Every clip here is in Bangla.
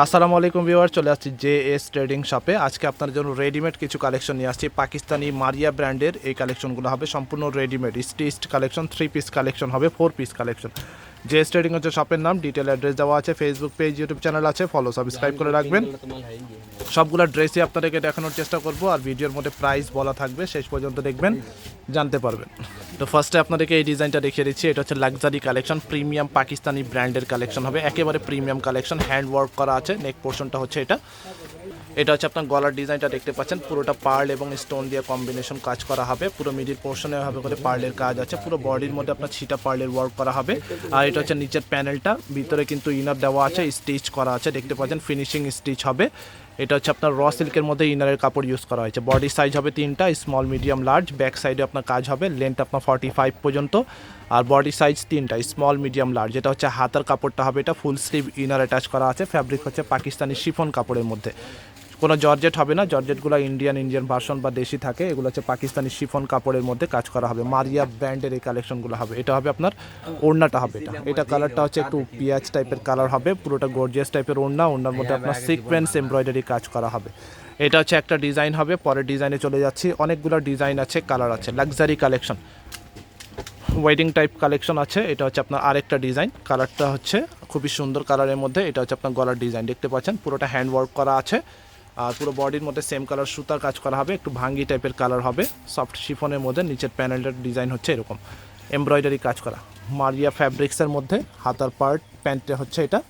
আসসালামু আলাইকুম ভিউয়ার চলে আসছি জে এস ট্রেডিং শপে। আজকে আপনার জন্য রেডিমেড কিছু কালেকশন নিয়ে আসছি। পাকিস্তানি মারিয়া ব্র্যান্ডের এই কালেকশনগুলো হবে। সম্পূর্ণ readymade stitched collection three piece collection হবে four piece collection J S trading হচ্ছে শপের নাম ডিটেল অ্যাড্রেস দেওয়া আছে ফেসবুক পেজ ইউটিউব চ্যানেল আছে ফলো সাবস্ক্রাইব করে রাখবেন। সবগুলো ড্রেসই আপনাদেরকে দেখানোর চেষ্টা করব, আর ভিডিওর মধ্যে প্রাইস বলা থাকবে, শেষ পর্যন্ত দেখবেন, জানতে পারবেন। তো ফার্স্টে আপনাদেরকে এই ডিজাইনটা দেখিয়ে দিচ্ছি, এটা হচ্ছে লাক্সারি কালেকশন প্রিমিয়াম পাকিস্তানি ব্র্যান্ডের কালেকশন হবে, একেবারে প্রিমিয়াম কালেকশন হ্যান্ড ওয়ার্ক করা আছে নেক পোর্শনটা হচ্ছে এটা। এটা হচ্ছে আপনার গলার ডিজাইনটা দেখতে পাচ্ছেন, পুরোটা পার্ল এবং স্টোন দিয়ে কম্বিনেশন কাজ করা হবে, পুরো মিডিল পোর্শনে হবে করে পার্লের কাজ আছে, পুরো বডির মধ্যে আপনার ছিটা পার্লের ওয়ার্ক করা হবে, আর এটা হচ্ছে নিচের প্যানেলটা ভিতরে কিন্তু ইনার দেওয়া আছে স্টিচ করা আছে, দেখতে পাচ্ছেন ফিনিশিং স্টিচ হবে এটা হচ্ছে আপনার র সিল্কের মধ্যে ইনারের কাপড় ইউজ করা হয়েছে। বডি সাইজ হবে তিনটা স্মল মিডিয়াম লার্জ ব্যাক সাইডে আপনার কাজ হবে লেন্থ আপনার ফর্টি ফাইভ পর্যন্ত। আর বডি সাইজ তিনটা স্মল মিডিয়াম লার্জ এটা হচ্ছে হাতার কাপড়টা হবে, এটা ফুল স্লিভ ইনার অ্যাটাচ করা আছে। ফ্যাব্রিক হচ্ছে পাকিস্তানি শিফন কাপড়ের মধ্যে। কোনো জর্জেট হবে না। জর্জেটগুলো ইন্ডিয়ান ইন্ডিয়ান ভার্সন বা দেশি থাকে। এগুলো হচ্ছে পাকিস্তানি শিফন কাপড়ের মধ্যে কাজ করা হবে। মারিয়া ব্র্যান্ডের এই কালেকশনগুলো হবে। এটা হবে আপনার ওড়নাটা হবে এটা। এটা কালারটা হচ্ছে একটু পিঁয়াজ টাইপের কালার হবে। পুরোটা গর্জিয়াস টাইপের ওড়না। ওড়নার মধ্যে আপনার সিকোয়েন্স এমব্রয়ডারি কাজ করা হবে। এটা হচ্ছে একটা ডিজাইন হবে। পরের ডিজাইনে চলে যাচ্ছি। অনেকগুলো ডিজাইন আছে কালার আছে। Luxury collection wedding type collection আছে। এটা হচ্ছে আপনার আরেকটা ডিজাইন কালারটা হচ্ছে খুবই সুন্দর কালারের মধ্যে। এটা হচ্ছে আপনার গলার ডিজাইন দেখতে পাচ্ছেন? পুরোটা হ্যান্ড ওয়ার্ক করা আছে। পুরো বডির মধ্যে সেম কালার সুতার কাজ করা হবে, একটু ভাঙ্গি টাইপের কালার হবে। সফট শিফনের মধ্যে নিচের প্যানেলটার ডিজাইন হচ্ছে এরকম। এমব্রয়ডারি কাজ করা। মারিয়া ফ্যাব্রিক্সের মধ্যে হাতার পার্ট প্যান্টে হচ্ছে এটা।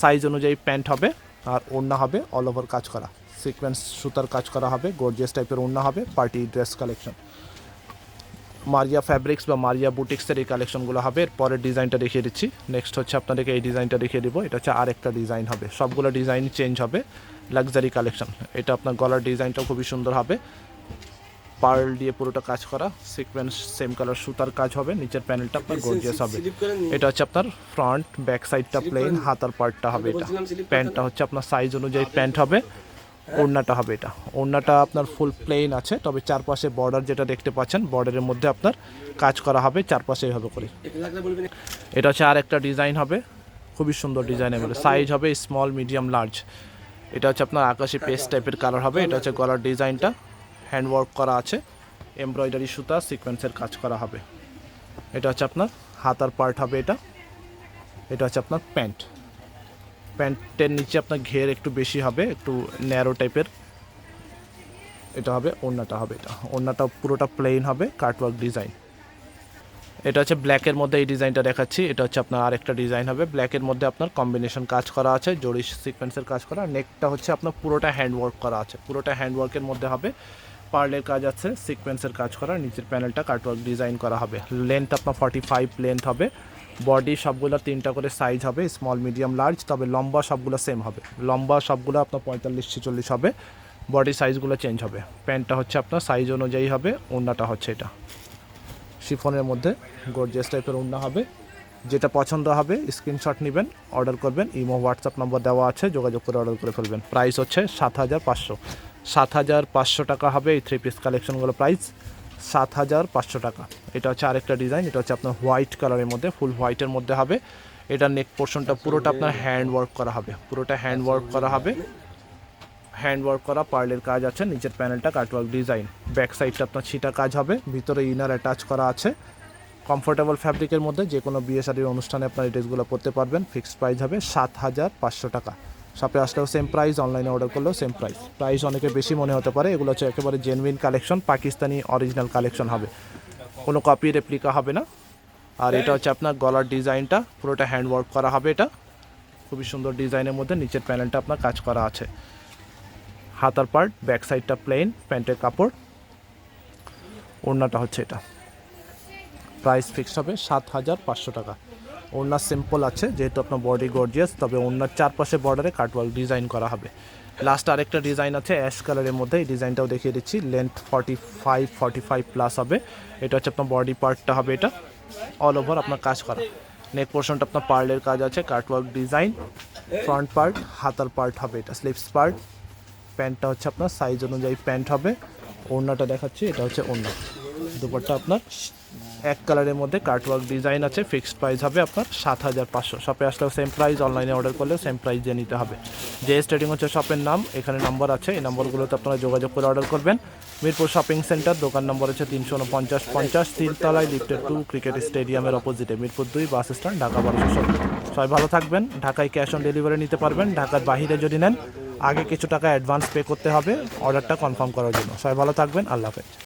সাইজ অনুযায়ী প্যান্ট হবে আর ওড়না হবে অল ওভার কাজ করা। সিকোয়েন্স সুতার কাজ করা হবে গর্জিয়াস টাইপের ওড়না হবে party dress collection Maria fabrics বা মারিয়া বুটিক্সের এই কালেকশনগুলো হবে। এর পরের ডিজাইনটা দেখিয়ে দিচ্ছি। নেক্সট হচ্ছে আপনাদেরকে এই ডিজাইনটা দেখিয়ে দিব। এটা হচ্ছে আরেকটা ডিজাইন হবে। সবগুলো ডিজাইন চেঞ্জ হবে। লাক্সারি কালেকশন এটা আপনার গলার ডিজাইনটাও খুবই সুন্দর হবে। পার্ল দিয়ে পুরোটা কাজ করা। সিকোয়েন্স সেম কালার সুতার কাজ হবে। নিচের প্যানেলটা আপনার গর্জিয়াস হবে। এটা হচ্ছে আপনার ফ্রন্ট ব্যাক সাইডটা প্লেন হাতার পার্টটা হবে এটা। প্যান্টটা হচ্ছে আপনার সাইজ অনুযায়ী প্যান্ট হবে। ওড়নাটা হবে এটা। ওড়নাটা আপনার ফুল প্লেন আছে তবে চারপাশে বর্ডার যেটা দেখতে পাচ্ছেন বর্ডারের মধ্যে আপনার কাজ করা হবে চারপাশে এইভাবে করে। এটা হচ্ছে আর একটা ডিজাইন হবে। খুবই সুন্দর ডিজাইন মধ্যে সাইজ হবে স্মল মিডিয়াম লার্জ এটা হচ্ছে আপনার আকাশি পেস্ট টাইপের কালার হবে, এটা হচ্ছে গলার ডিজাইনটা। হ্যান্ড ওয়ার্ক করা আছে এমব্রয়ডারি সুতা সিকোয়েন্সের কাজ করা হবে। এটা হচ্ছে আপনার হাতার পার্ট হবে এটা। এটা হচ্ছে আপনার প্যান্ট। প্যান্টের নিচে আপনার ঘের একটু বেশি হবে, একটু ন্যারো টাইপের এটা হবে, ওড়নাটা হবে এটা। ওড়নাটা পুরোটা প্লেন হবে কাটওয়ার্ক ডিজাইন এটা হচ্ছে ব্ল্যাকের মধ্যে এই ডিজাইনটা দেখাচ্ছি। এটা হচ্ছে আপনার আরেকটা ডিজাইন হবে। ব্ল্যাকের মধ্যে আপনার কম্বিনেশন কাজ করা আছে, জড়ি সিকোয়েন্সের কাজ করা। নেকটা হচ্ছে আপনার পুরোটা হ্যান্ড ওয়ার্ক করা আছে। পুরোটা হ্যান্ড ওয়ার্কের মধ্যে হবে। পার্লের কাজ আছে সিকোয়েন্সের কাজ করা। নিচের প্যানেলটা কাটওয়ার্ক ডিজাইন করা হবে। লেন্থ আপনার ফর্টি ফাইভ লেন্থ হবে। বডি সবগুলো তিনটা করে সাইজ হবে স্মল মিডিয়াম লার্জ তবে লম্বা সবগুলো সেম হবে। লম্বা সবগুলো আপনার পঁয়তাল্লিশ ছেচল্লিশ হবে। বডি সাইজগুলো চেঞ্জ হবে। প্যান্টটা হচ্ছে আপনার সাইজ অনুযায়ী হবে। ওড়নাটা হচ্ছে এটা। শিফনের মধ্যে গর্জিয়াস টাইপের ওড়না হবে। যেটা পছন্দ হবে স্ক্রিনশট নেবেন অর্ডার করবেন। ইমো হোয়াটসঅ্যাপ নম্বর দেওয়া আছে, যোগাযোগ করে অর্ডার করে ফেলবেন। প্রাইস হচ্ছে সাত হাজার পাঁচশো। সাত হাজার পাঁচশো টাকা হবে এই থ্রি পিস কালেকশনগুলো প্রাইস সাত হাজার পাঁচশো টাকা। এটা হচ্ছে আরেকটা ডিজাইন এটা হচ্ছে আপনার হোয়াইট কালারের মধ্যে ফুল হোয়াইটের মধ্যে হবে। এটা নেক পোর্শনটা পুরোটা আপনার হ্যান্ড ওয়ার্ক করা হবে। পুরোটা হ্যান্ড ওয়ার্ক করা হবে। হ্যান্ড ওয়ার্ক করা, পার্লের কাজ আছে, নিচের প্যানেলটা কাটওয়ার্ক ডিজাইন। ব্যাক সাইডটা আপনার ছিটা কাজ হবে, ভিতরে ইনার অ্যাটাচ করা আছে। কমফোর্টেবল ফ্যাব্রিকের মধ্যে যে কোনো বিয়ে শাড়ির অনুষ্ঠানে আপনার এই ড্রেসগুলো পরতে পারবেন, ফিক্সড প্রাইস হবে সাত হাজার পাঁচশো টাকা। শপে আসলেও সেম প্রাইস অনলাইনে অর্ডার করলেও সেম প্রাইস প্রাইস অনেকে বেশি মনে হতে পারে, এগুলো হচ্ছে একেবারে genuine collection Pakistani original collection হবে। কোনো কপি রেপ্লিকা হবে না। আর এটা হচ্ছে আপনার গলার ডিজাইনটা, পুরোটা হ্যান্ড ওয়ার্ক করা হবে এটা। খুবই সুন্দর ডিজাইনের মধ্যে নিচের প্যানেলটা আপনার কাজ করা আছে। হাতার পার্ট ব্যাক সাইডটা প্লেন প্যান্টের কাপড়। ওড়নাটা হচ্ছে এটা। প্রাইস ফিক্সড হবে সাত হাজার পাঁচশো টাকা। ওড়না সিম্পল আছে, যেহেতু আপনার বডি গর্জিয়াস তবে ওড়নার চারপাশে বর্ডারে কাটওয়ার্ক ডিজাইন করা হবে। লাস্ট আরেকটা ডিজাইন আছে অ্যাশ কালারের মধ্যে। এই ডিজাইনটাও দেখিয়ে দিচ্ছি। Length forty five forty five plus হবে। এটা হচ্ছে আপনার বডি পার্টটা হবে এটা। অল ওভার আপনার কাজ করা। নেক পোর্শনটা আপনার পার্লের কাজ আছে কাটওয়ার্ক ডিজাইন ফ্রন্ট পার্ট হাতার পার্ট হবে এটা। স্লিপস পার্ট প্যান্টটা হচ্ছে আপনার সাইজ অনুযায়ী প্যান্ট হবে। ওড়নাটা দেখাচ্ছি, এটা হচ্ছে ওড়না। দুপাট্টা আপনার, এক কালারের মধ্যে কার্টওয়ার্ক ডিজাইন আছে ফিক্সড প্রাইস হবে আপনার সাত হাজার পাঁচশো। শপে আসলেও সেম প্রাইস অনলাইনে অর্ডার করলেও সেম প্রাইস দিয়ে নিতে হবে। যে স্টেডিং হচ্ছে শপের নাম, এখানে নাম্বার আছে, এই নম্বরগুলোতে আপনারা যোগাযোগ করে অর্ডার করবেন। মিরপুর শপিং সেন্টার দোকান নম্বর হচ্ছে তিনশো উনপঞ্চাশ পঞ্চাশ, তিনতলায় লিফটেড টু ক্রিকেট স্টেডিয়ামের অপোজিটে মিরপুর দুই বাস স্ট্যান্ড ঢাকা বারোশো সবাই ভালো থাকবেন, ঢাকায় ক্যাশ অন ডেলিভারি নিতে পারবেন, ঢাকার বাহিরে যদি নেন আগে কিছু টাকা অ্যাডভান্স পে করতে হবে, অর্ডারটা কনফার্ম করার জন্য। সবাই ভালো থাকবেন, আল্লাহ হাফেজ।